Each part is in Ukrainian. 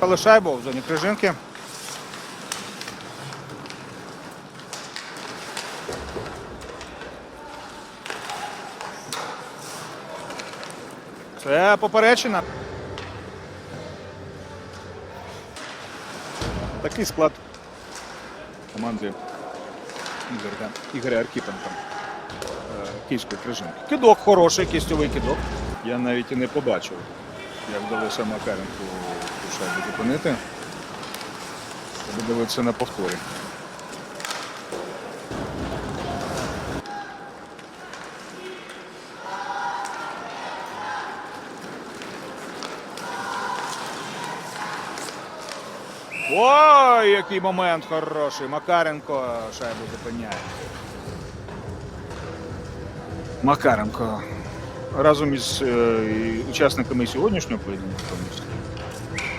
Але шайбу в зоні крижинки. Це поперечина. Такий склад команди Ігоря, Ігоря Аркіпенка. е, Київської крижинки. Кидок хороший, кістьовий кидок. Я навіть і не побачив, як вдалося Макаренку ту шайбу зупинити. Треба дивитися на повторі. Ой, який момент хороший. Макаренко шайбу зупиняє. Макаренко разом із е, учасниками сьогоднішнього поєдинку,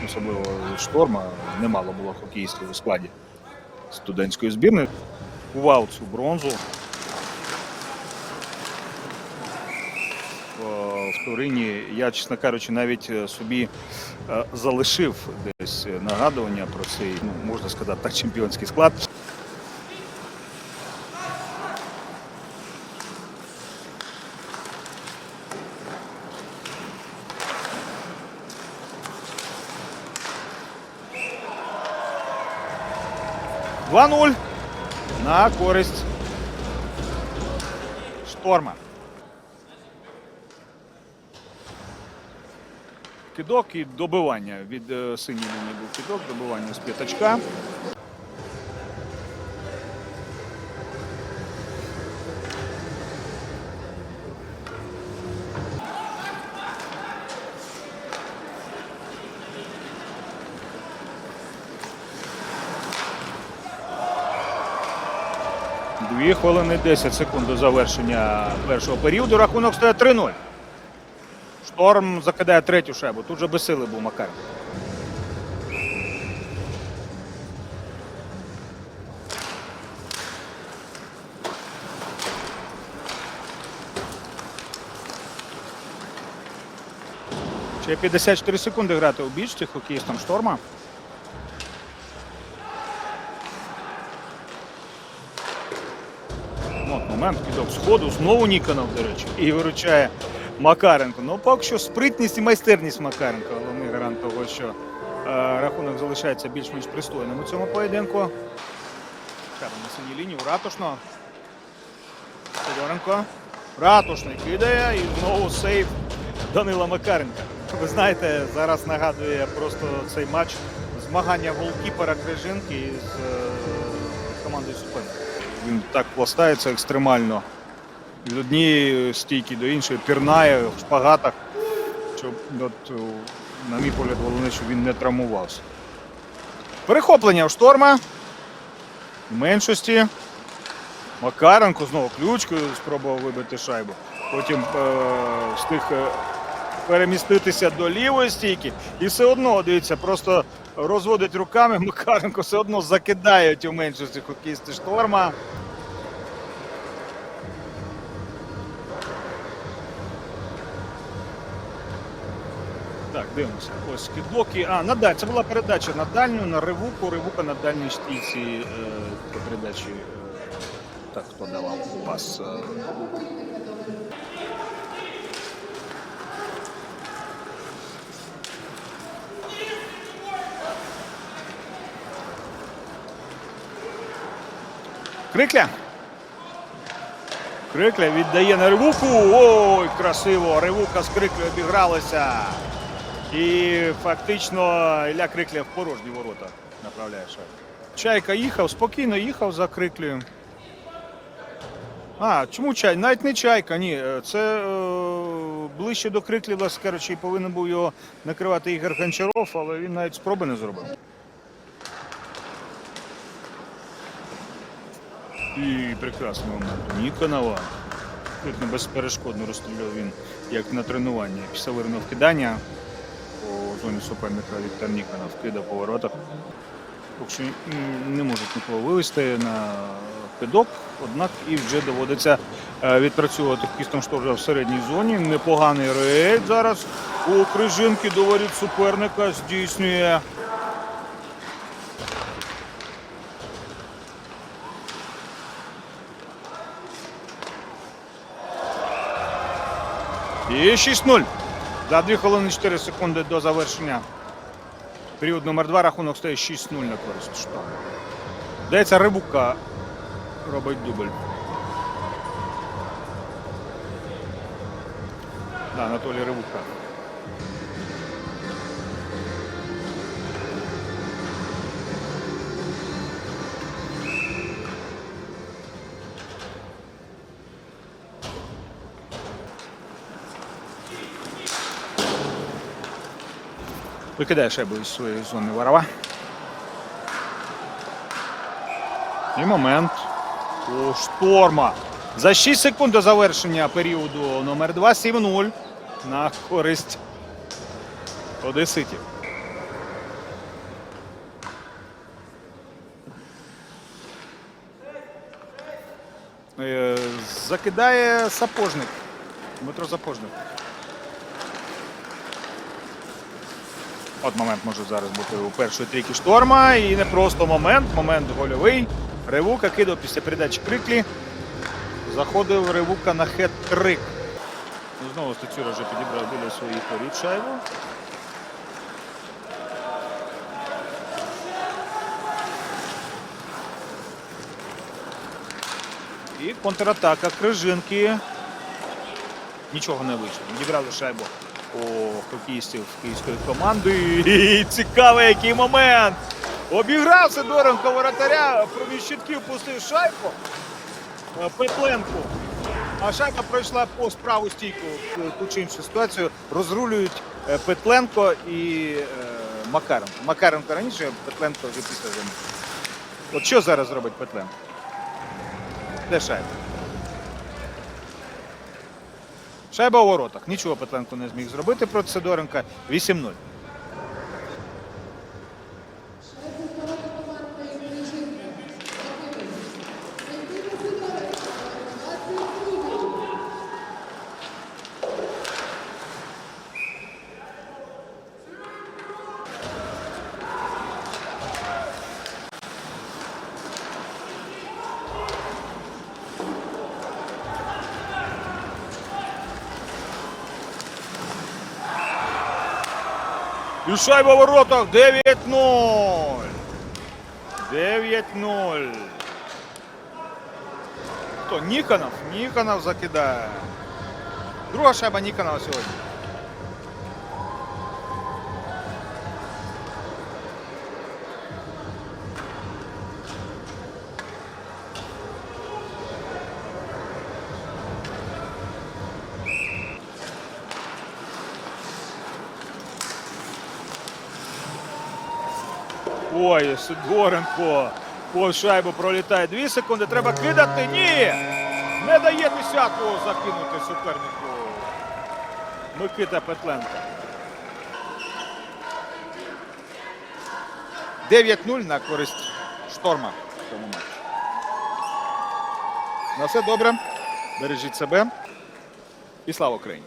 особливо шторма, немало було хокеїстів у складі студентської збірної. Кував цю бронзу. В Турині я, чесно кажучи, навіть е, собі е, залишив десь нагадування про цей, ну, можна сказати, так, чемпіонський склад. Два 0 на користь шторма. Кидок і добивання. Від синій синьої лінії був кидок, добивання з п'ятачка. Дві хвилини 10 секунд до завершення першого періоду. Рахунок стає 3-0. Шторм закидає третю шайбу. Тут же безсилий був Макаренко. Ще 54 секунди грати у бічці хокеїстам шторма. Ну, От момент кидок сходу. Знову Ніконов, до речі, і виручає Макаренко. Ну, поки що спритність і майстерність Макаренко, головний гарант того, що е, рахунок залишається більш-менш пристойним у цьому поєдинку. Шайба на синій лінії у Ратушного. Федоренко. Ратушний кидає і знову сейв Данила Макаренка. Ви знаєте, зараз нагадує просто цей матч змагання голкіпера Крижинки з е, командою суперника. Він так пластається екстремально. Від однієї стійки до іншої пірнає в шпагатах. Щоб, от, на мій погляд, головне, щоб він не травмувався. Перехоплення у шторма. В меншості. Макаренко знову ключкою спробував вибити шайбу. Потім е, встиг е, переміститися до лівої стійки. І все одно, дивіться, просто розводить руками. Макаренко все одно закидають у меншості хокеїсти шторма. Так, дивимося. Ось кідлоки. А, на даль. Це була передача на дальню, на Ревуку. Ревука на дальній стійці е, передачі. Е, так, хто давав пас. Е, Крикля. Крикля віддає на Ревуку. Ой, красиво! Ревука з Криклею обігралася. І фактично Ілля Крикля в порожні ворота направляє шайбу. Чайка їхав, спокійно їхав за Криклею. А, чому чай? Навіть не чайка, ні. Е, Це е, ближче до Криклі, власне кажучи, повинен був його накривати Ігор Гончаров, але він навіть спроби не зробив. І прекрасний момент Ніконова. Тут не безперешкодно розстріляв він, як на тренуванні. Після вириного кидання по зоні суперника Віктор Ніконов кидав по воротах. Поки що не можуть нікого вивести на кидок, однак і вже доводиться е, відпрацьовувати кістом шторжа в середній зоні. Непоганий рейд зараз у крижинки до воріт суперника здійснює І 6-0. За 2 хвилини 4 секунди до завершення. Період номер 2 рахунок стає 6-0 на користь шторму. Дається Рибука робить дубль. Да, Анатолій Рибука. Викидає шайбу із своєї зони Варова. І момент у шторма. За 6 секунд до завершення періоду номер 2 7-0 на користь Одеситів. Е, Закидає сапожник. Дмитро Сапожник. От момент може зараз бути у першої трійки шторма. І не просто момент, момент гольовий. Ревука кидав після передачі Криклі. Заходив Ревука на хет-трик. Ну, Знову Стецюра вже підібрав біля своїх воріт шайбу. І контратака Крижинки. Нічого не вийшло. Відібрали шайбу у хокеїстів київської команди. І цікавий який момент. Обіграв Сидоренко воротаря, проміж щитків пустив шайбу е, Петленку. А шайба пройшла по справу стійку ту чи іншу ситуацію. Розрулюють е, Петленко і е, Макаренко. Макаренко раніше, Петленко вже після заміни. От що зараз зробить Петленко? Де шайба? Шайба у воротах. Нічого Петленко не зміг зробити проти Сидоренка. 8-0. І шайба в воротах 9-0. 9-0. Хто? Ніконов? Ніконов закидає. Друга шайба Ніконова сьогодні. Ой, Сидоренко. По шайбу пролітає 2 секунди. Треба кидати. Ні! Не дає десятку закинути супернику. Микита Петленко. 9-0 на користь шторма в цьому матчі. На все добре. Бережіть себе. І слава Україні!